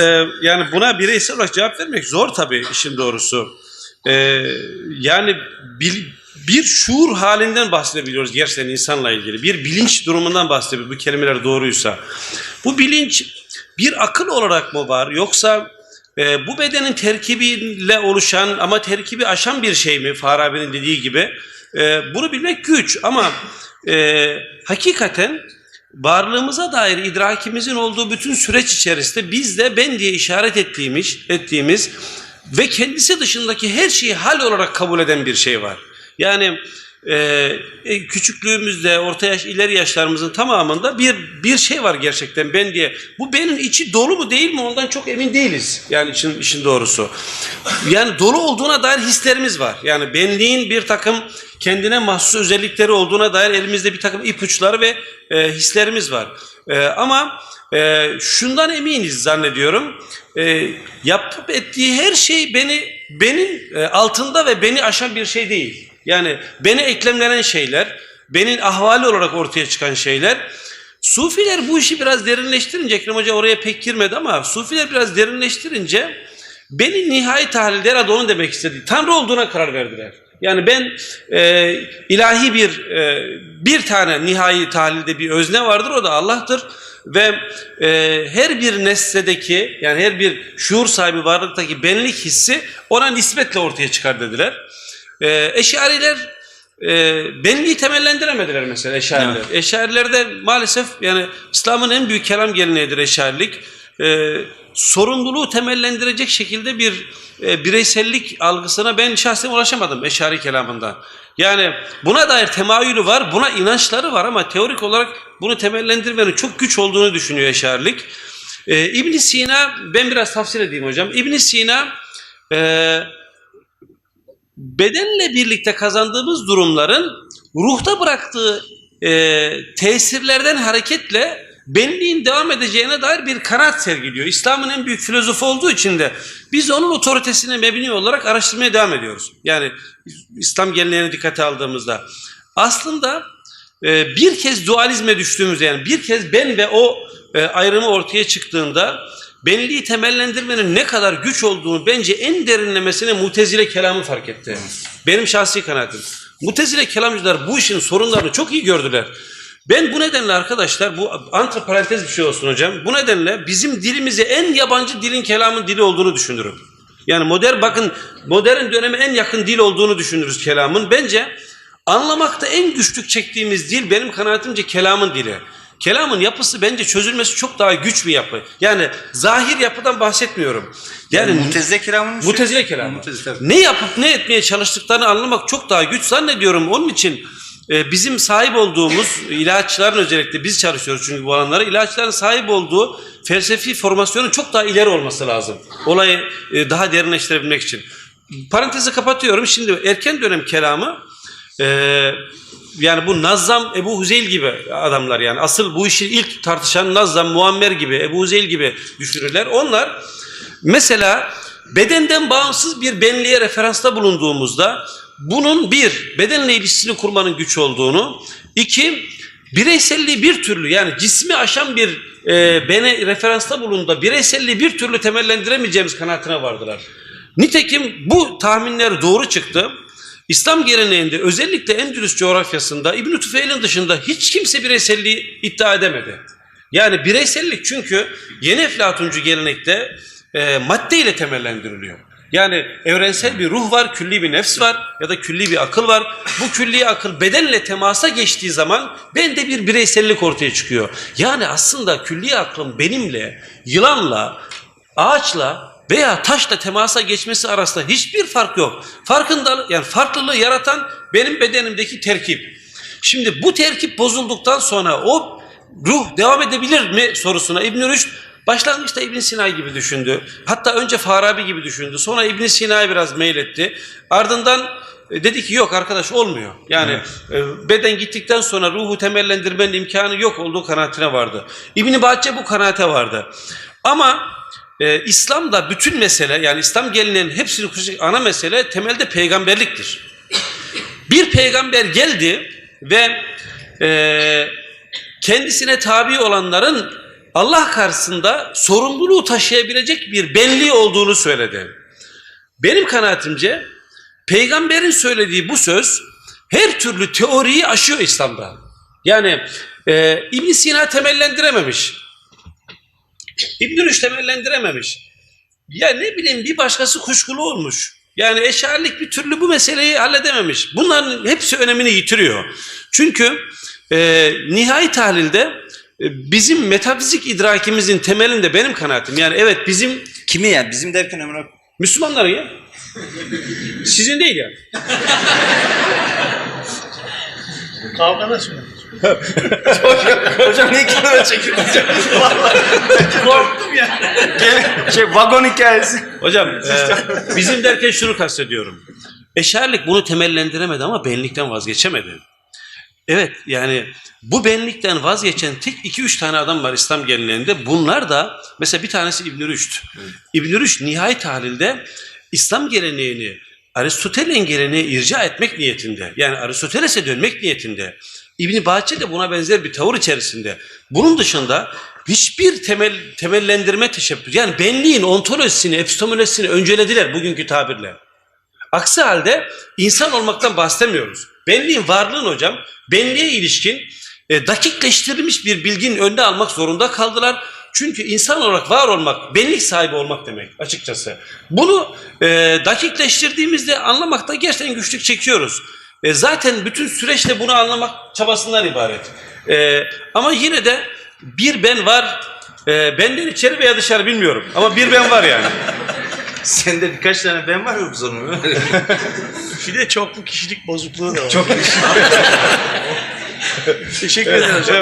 Ee, yani buna bireysel olarak cevap vermek zor tabii işin doğrusu. Ee, yani bil- bir şuur halinden bahsedebiliyoruz gerçekten insanla ilgili. Bir bilinç durumundan bahsedebiliyoruz bu kelimeler doğruysa. Bu bilinç bir akıl olarak mı var yoksa e, bu bedenin terkibiyle oluşan ama terkibi aşan bir şey mi Farabi'nin dediği gibi? E, bunu bilmek güç ama e, hakikaten varlığımıza dair idrakimizin olduğu bütün süreç içerisinde biz de ben diye işaret ettiğimiz, ettiğimiz ve kendisi dışındaki her şeyi hal olarak kabul eden bir şey var. Yani e, e, küçüklüğümüzde, orta yaş, ileri yaşlarımızın tamamında bir bir şey var gerçekten ben diye. Bu benim içi dolu mu değil mi ondan çok emin değiliz. Yani işin, işin doğrusu. Yani dolu olduğuna dair hislerimiz var. Yani benliğin bir takım kendine mahsus özellikleri olduğuna dair elimizde bir takım ipuçları ve e, hislerimiz var. E, ama e, şundan eminiz zannediyorum. E, yapıp ettiği her şey beni benim e, altında ve beni aşan bir şey değil. Yani beni eklemlenen şeyler, benim ahvali olarak ortaya çıkan şeyler. Sufiler bu işi biraz derinleştirince, Ekrem Hoca oraya pek girmedi ama Sufiler biraz derinleştirince beni nihai tahlilde herhalde onu demek istedi. Tanrı olduğuna karar verdiler. Yani ben e, ilahi bir e, bir tane nihai tahlilde bir özne vardır o da Allah'tır ve e, her bir nesledeki yani her bir şuur sahibi varlıktaki benlik hissi ona nispetle ortaya çıkar dediler. E, eşariler e, benliği temellendiremediler mesela eşariler. Evet. Eşarilerde maalesef yani İslam'ın en büyük kelam geleneğidir eşarilik. E, sorumluluğu temellendirecek şekilde bir e, bireysellik algısına ben şahsen ulaşamadım eşari kelamından. Yani buna dair temayülü var, buna inançları var ama teorik olarak bunu temellendirmenin çok güç olduğunu düşünüyor eşarilik. E, ibn Sina, ben biraz tafsir edeyim hocam. ibn Sina e, bedenle birlikte kazandığımız durumların ruhta bıraktığı e, tesirlerden hareketle benliğin devam edeceğine dair bir kanaat sergiliyor. İslam'ın en büyük filozofu olduğu için de biz onun otoritesine mebni olarak araştırmaya devam ediyoruz. Yani İslam geleneğine dikkate aldığımızda. Aslında e, bir kez dualizme düştüğümüzde yani bir kez ben ve o e, ayrımı ortaya çıktığında benliği temellendirmenin ne kadar güç olduğunu bence en derinlemesine mutezile kelamı fark etti. Benim şahsi kanaatim. Mutezile kelamcılar bu işin sorunlarını çok iyi gördüler. Ben bu nedenle arkadaşlar bu antiparantez bir şey olsun hocam. Bu nedenle bizim dilimize en yabancı dilin kelamın dili olduğunu düşünürüm. Yani modern bakın modern döneme en yakın dil olduğunu düşünürüz kelamın. Bence anlamakta en güçlük çektiğimiz dil benim kanaatimce kelamın dili. Kelamın yapısı bence çözülmesi çok daha güç bir yapı. Yani zahir yapıdan bahsetmiyorum. Yani, Yani Mutezile kelamının şey- Mutezile kelamı. Mutezile. Ne yapıp ne etmeye çalıştıklarını anlamak çok daha güç zannediyorum. Onun için bizim sahip olduğumuz ilaççıların özellikle biz çalışıyoruz çünkü bu alanlara ilaççıların sahip olduğu felsefi formasyonun çok daha ileri olması lazım. Olayı e, daha derinleştirebilmek için. Parantezi kapatıyorum. Şimdi erken dönem kelamı e, yani bu Nazzam, Ebu Huzeyl gibi adamlar yani asıl bu işi ilk tartışan Nazzam, Muammer gibi, Ebu Huzeyl gibi düşünürler. Onlar mesela bedenden bağımsız bir benliğe referansta bulunduğumuzda bunun bir, bedenle ilişkisini kurmanın güç olduğunu, iki, bireyselliği bir türlü yani cismi aşan bir e, bene referansta bulunduğunda bireyselliği bir türlü temellendiremeyeceğimiz kanaatine vardılar. Nitekim bu tahminler doğru çıktı. İslam geleneğinde özellikle Endülüs coğrafyasında İbn-i Tüfeil'in dışında hiç kimse bireyselliği iddia edemedi. Yani bireysellik çünkü yeni Eflatuncu gelenekte e, madde temellendiriliyor. Yani evrensel bir ruh var, külli bir nefs var ya da külli bir akıl var. Bu külli akıl bedenle temasa geçtiği zaman bende bir bireysellik ortaya çıkıyor. Yani aslında külli aklın benimle, yılanla, ağaçla veya taşla temasa geçmesi arasında hiçbir fark yok. Farkındalık yani farklılığı yaratan benim bedenimdeki terkip. Şimdi bu terkip bozulduktan sonra o ruh devam edebilir mi sorusuna İbn Rüşd başlangıçta İbn Sina gibi düşündü. Hatta önce Farabi gibi düşündü. Sonra İbn Sina'ya biraz meyletti. Ardından e, dedi ki yok arkadaş olmuyor. Yani e, beden gittikten sonra ruhu temellendirmenin imkanı yok olduğu kanaatine vardı. İbn Bahçe bu kanaate vardı. Ama e, İslam'da bütün mesele yani İslam geleneğinin hepsini ana mesele temelde peygamberliktir. Bir peygamber geldi ve e, kendisine tabi olanların Allah karşısında sorumluluğu taşıyabilecek bir benliği olduğunu söyledi. Benim kanaatimce peygamberin söylediği bu söz her türlü teoriyi aşıyor İslam'da. Yani e, ibn Sina temellendirememiş. İbn Rüşd temellendirememiş. Ya ne bileyim bir başkası kuşkulu olmuş. Yani eşarilik bir türlü bu meseleyi halledememiş. Bunların hepsi önemini yitiriyor. Çünkü e, nihai tahlilde bizim metafizik idrakimizin temelinde benim kanaatim. Yani evet bizim Kimi yani? Bizim derken Ömer Müslümanların ya. Sizin değil ya. Kavgada söyle. Hocam niye kenara hocam? Korktum ya. Gel, şey vagon hikayesi. Hocam e, bizim derken şunu kastediyorum. Eşarlik bunu temellendiremedi ama benlikten vazgeçemedi. Evet yani bu benlikten vazgeçen tek iki üç tane adam var İslam geleneğinde. Bunlar da mesela bir tanesi İbn Rüşd. İbn Rüşd nihai tahlilde İslam geleneğini Aristoteles'in geleneğine irca etmek niyetinde. Yani Aristoteles'e dönmek niyetinde. İbn Bahçe de buna benzer bir tavır içerisinde. Bunun dışında hiçbir temel temellendirme teşebbüs yani benliğin ontolojisini, epistemolojisini öncelediler bugünkü tabirle. Aksi halde insan olmaktan bahsetmiyoruz. Benliğin varlığın hocam, benliğe ilişkin e, dakikleştirilmiş bir bilginin önüne almak zorunda kaldılar. Çünkü insan olarak var olmak, benlik sahibi olmak demek açıkçası. Bunu e, dakikleştirdiğimizde anlamakta gerçekten güçlük çekiyoruz. E, zaten bütün süreçte bunu anlamak çabasından ibaret. E, ama yine de bir ben var, e, benden içeri veya dışarı bilmiyorum. Ama bir ben var yani. Sende birkaç tane ben var yok sonra. Bir de çoklu kişilik bozukluğu da var. Çok Teşekkür ederim hocam.